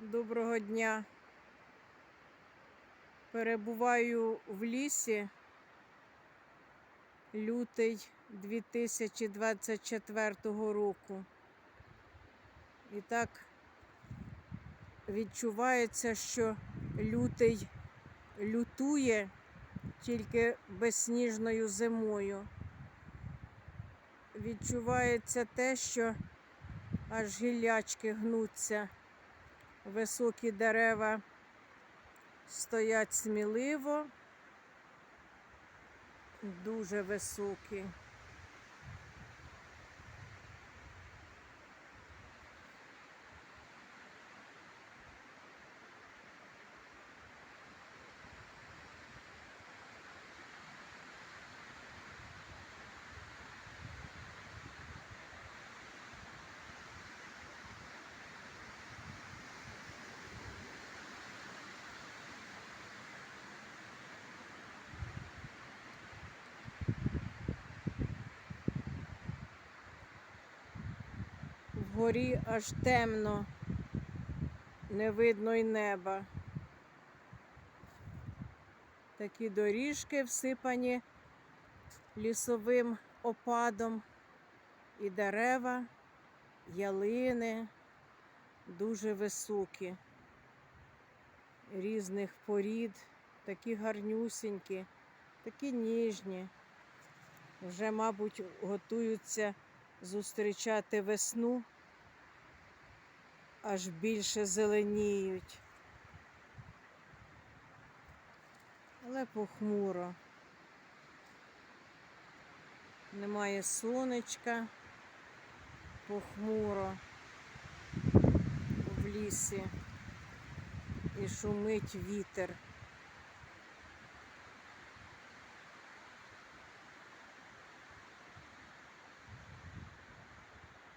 Доброго дня. Перебуваю в лісі. Лютий 2024 року. І так відчувається, що лютий лютує тільки безсніжною зимою. Відчувається те, що аж гіллячки гнуться. Високі дерева стоять сміливо, дуже високі. Вгорі аж темно, не видно й неба. Такі доріжки всипані лісовим опадом, і дерева, ялини дуже високі, різних порід, такі гарнюсінькі, такі ніжні. Вже, мабуть, готуються зустрічати весну, аж більше зеленіють. Але похмуро. Немає сонечка, похмуро в лісі і шумить вітер.